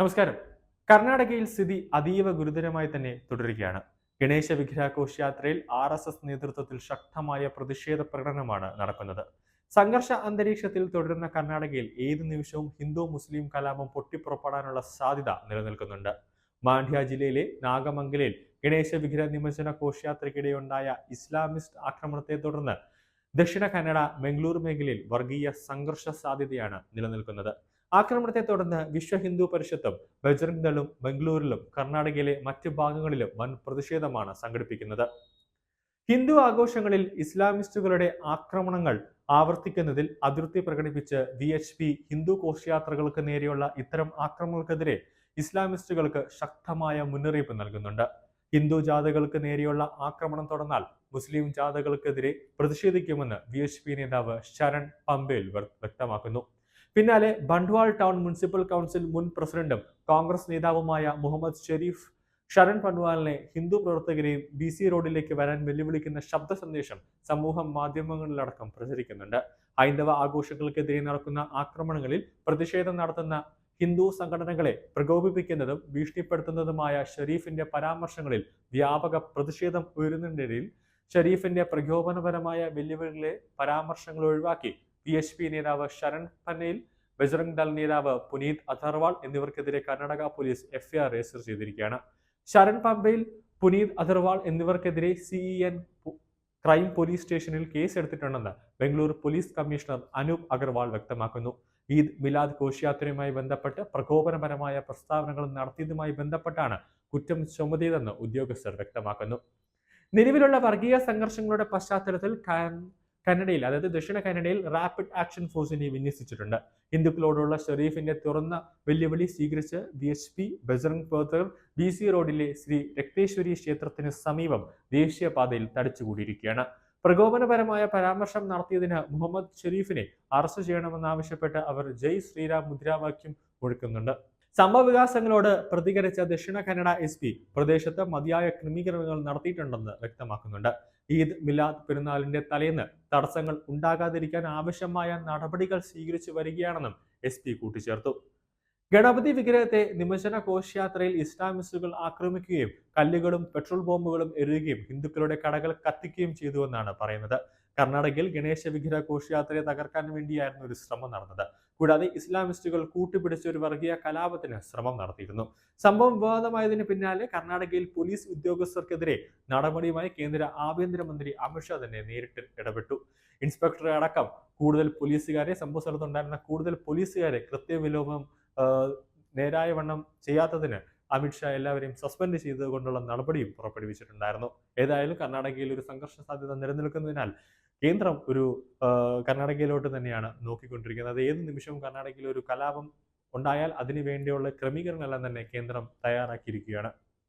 നമസ്കാരം. കർണാടകയിൽ സ്ഥിതി അതീവ ഗുരുതരമായി തന്നെ തുടരുകയാണ്. ഗണേശ വിഗ്രഹ യാത്രയിൽ ആർ എസ് എസ് നേതൃത്വത്തിൽ ശക്തമായ പ്രതിഷേധ പ്രകടനമാണ് നടക്കുന്നത്. സംഘർഷ അന്തരീക്ഷത്തിൽ തുടരുന്ന കർണാടകയിൽ ഏത് നിമിഷവും ഹിന്ദു മുസ്ലിം കലാപം പൊട്ടിപ്പുറപ്പെടാനുള്ള സാധ്യത നിലനിൽക്കുന്നുണ്ട്. മാണ്ഡ്യ ജില്ലയിലെ നാഗമംഗലിൽ ഗണേശ വിഗ്രഹ നിമജ്ജന ഘോഷയാത്രയ്ക്കിടെയുണ്ടായ ഇസ്ലാമിസ്റ്റ് ആക്രമണത്തെ തുടർന്ന് ദക്ഷിണ കന്നഡ ബംഗളൂരു മേഖലയിൽ വർഗീയ സംഘർഷ സാധ്യതയാണ് നിലനിൽക്കുന്നത്. ആക്രമണത്തെ തുടർന്ന് വിശ്വ ഹിന്ദു പരിഷത്തും ബജറംഗ് ദളും ബംഗളൂരിലും കർണാടകയിലെ മറ്റ് ഭാഗങ്ങളിലും വൻ പ്രതിഷേധമാണ് സംഘടിപ്പിക്കുന്നത്. ഹിന്ദു ആഘോഷങ്ങളിൽ ഇസ്ലാമിസ്റ്റുകളുടെ ആക്രമണങ്ങൾ ആവർത്തിക്കുന്നതിൽ അതിർത്തി പ്രകടിപ്പിച്ച് വി എച്ച് പി ഹിന്ദു ഘോഷയാത്രകൾക്ക് നേരെയുള്ള ഇത്തരം ആക്രമണങ്ങൾക്കെതിരെ ഇസ്ലാമിസ്റ്റുകൾക്ക് ശക്തമായ മുന്നറിയിപ്പ് നൽകുന്നുണ്ട്. ഹിന്ദു ജാഥകൾക്ക് നേരെയുള്ള ആക്രമണം തുടർന്നാൽ മുസ്ലിം ജാഥകൾക്കെതിരെ പ്രതിഷേധിക്കുമെന്ന് വി എച്ച് പി നേതാവ് ശരൺ പമ്പേൽ വ്യക്തമാക്കുന്നു. പിന്നാലെ ബണ്ട്വാൾ ടൗൺ മുനിസിപ്പൽ കൗൺസിൽ മുൻ പ്രസിഡന്റും കോൺഗ്രസ് നേതാവുമായ മുഹമ്മദ് ഷെരീഫ് ഷരൺ പണ്വാലിനെ ഹിന്ദു പ്രവർത്തകരെയും ബി സി റോഡിലേക്ക് വരാൻ വെല്ലുവിളിക്കുന്ന ശബ്ദ സന്ദേശം സമൂഹ മാധ്യമങ്ങളിലടക്കം പ്രചരിക്കുന്നുണ്ട്. ഹൈന്ദവ ആഘോഷങ്ങൾക്കെതിരെ നടക്കുന്ന ആക്രമണങ്ങളിൽ പ്രതിഷേധം നടത്തുന്ന ഹിന്ദു സംഘടനകളെ പ്രകോപിപ്പിക്കുന്നതും ഭീഷണിപ്പെടുത്തുന്നതുമായ ഷെരീഫിന്റെ പരാമർശങ്ങളിൽ വ്യാപക പ്രതിഷേധം ഉയരുന്നതിനിടയിൽ ഷെരീഫിന്റെ പ്രകോപനപരമായ വെല്ലുവിളികളെ പരാമർശങ്ങൾ ഒഴിവാക്കി പി എച്ച് പി നേതാവ് ശരൺ പന്നയിൽ ബജറംഗ് ദൾ നേതാവ് പുനീത് അഥർവാൾ എന്നിവർക്കെതിരെ കർണാടക പോലീസ് എഫ്ഐആർ രജിസ്റ്റർ ചെയ്തിരിക്കുകയാണ്. ശരൺ പമ്പയിൽ പുനീത് അഥർവാൾ എന്നിവർക്കെതിരെ സി എൻ ക്രൈം പോലീസ് സ്റ്റേഷനിൽ കേസ് എടുത്തിട്ടുണ്ടെന്ന് ബംഗളൂരു പോലീസ് കമ്മീഷണർ അനൂപ് അഗർവാൾ വ്യക്തമാക്കുന്നു. ഈദ് മിലാദ് ഘോഷയാത്രയുമായി ബന്ധപ്പെട്ട് പ്രകോപനപരമായ പ്രസ്താവനകൾ നടത്തിയതുമായി ബന്ധപ്പെട്ടാണ് കുറ്റം ചുമത്തിയതെന്ന് ഉദ്യോഗസ്ഥർ വ്യക്തമാക്കുന്നു. നിലവിലുള്ള വർഗീയ സംഘർഷങ്ങളുടെ പശ്ചാത്തലത്തിൽ കന്നഡയിൽ അതായത് ദക്ഷിണ കനഡയിൽ റാപ്പിഡ് ആക്ഷൻ ഫോഴ്സിനെ വിന്യസിച്ചിട്ടുണ്ട്. ഹിന്ദുക്കളോടുള്ള ഷെറീഫിന്റെ തുറന്ന വെല്ലുവിളി സ്വീകരിച്ച് B H P Bajrang പോത്തർ B C റോഡിലെ ശ്രീ രക്തേശ്വരി ക്ഷേത്രത്തിന് സമീപം ദേശീയപാതയിൽ തടിച്ചുകൂടിയിരിക്കുകയാണ്. പ്രകോപനപരമായ പരാമർശം നടത്തിയതിന് മുഹമ്മദ് ഷെരീഫിനെ അറസ്റ്റ് ചെയ്യണമെന്നാവശ്യപ്പെട്ട് അവർ ജയ് ശ്രീരാം മുദ്രാവാക്യം മുഴക്കുന്നുണ്ട് സംഭവ വികാസങ്ങളോട് പ്രതികരിച്ച ദക്ഷിണ കന്നഡ എസ് പി പ്രദേശത്ത് മതിയായ ക്രമീകരണങ്ങൾ നടത്തിയിട്ടുണ്ടെന്ന് വ്യക്തമാക്കുന്നുണ്ട്. ഈദ് മിലാദ് പെരുന്നാളിന്റെ തലേന്ന് തടസ്സങ്ങൾ ഉണ്ടാകാതിരിക്കാൻ ആവശ്യമായ നടപടികൾ സ്വീകരിച്ചു വരികയാണെന്നും എസ് പി കൂട്ടിച്ചേർത്തു. ഗണപതി വിഗ്രഹത്തെ നിമജ്ജന ഘോഷയാത്രയിൽ ഇസ്ലാമിസ്റ്റുകൾ ആക്രമിക്കുകയും കല്ലുകളും പെട്രോൾ ബോംബുകളും എറിയുകയും ഹിന്ദുക്കളുടെ കടകൾ കത്തിക്കുകയും ചെയ്തുവെന്നാണ് പറയുന്നത്. കർണാടകയിൽ ഗണേശ വിഗ്രഹ ഘോഷയാത്രയെ തകർക്കാൻ വേണ്ടിയായിരുന്നു ഒരു ശ്രമം നടന്നത്. കൂടാതെ ഇസ്ലാമിസ്റ്റുകൾ കൂട്ടുപിടിച്ച ഒരു വർഗീയ കലാപത്തിന് ശ്രമം നടത്തിയിരുന്നു. സംഭവം വിവാദമായതിന് പിന്നാലെ കർണാടകയിൽ പോലീസ് ഉദ്യോഗസ്ഥർക്കെതിരെ നടപടിയുമായി കേന്ദ്ര ആഭ്യന്തരമന്ത്രി അമിത്ഷാ തന്നെ നേരിട്ട് ഇടപെട്ടു. ഇൻസ്പെക്ടറെ അടക്കം കൂടുതൽ പോലീസുകാരെ സംഭവ സ്ഥലത്തുണ്ടായിരുന്ന കൂടുതൽ പോലീസുകാരെ കൃത്യവിലോപം നേരായ വണ്ണം ചെയ്യാത്തതിന് അമിത്ഷാ എല്ലാവരെയും സസ്പെൻഡ് ചെയ്തുകൊണ്ടുള്ള നടപടിയും പുറപ്പെടുവിച്ചിട്ടുണ്ടായിരുന്നു. ഏതായാലും കർണാടകയിൽ ഒരു സംഘർഷ സാധ്യത നിലനിൽക്കുന്നതിനാൽ കേന്ദ്രം ഒരു കർണാടകയിലോട്ട് തന്നെയാണ് നോക്കിക്കൊണ്ടിരിക്കുന്നത്. ഏത് നിമിഷവും കർണാടകയിൽ ഒരു കലാപം ഉണ്ടായാൽ അതിനു വേണ്ടിയുള്ള ക്രമീകരണമെല്ലാം തന്നെ കേന്ദ്രം തയ്യാറാക്കിയിരിക്കുകയാണ്.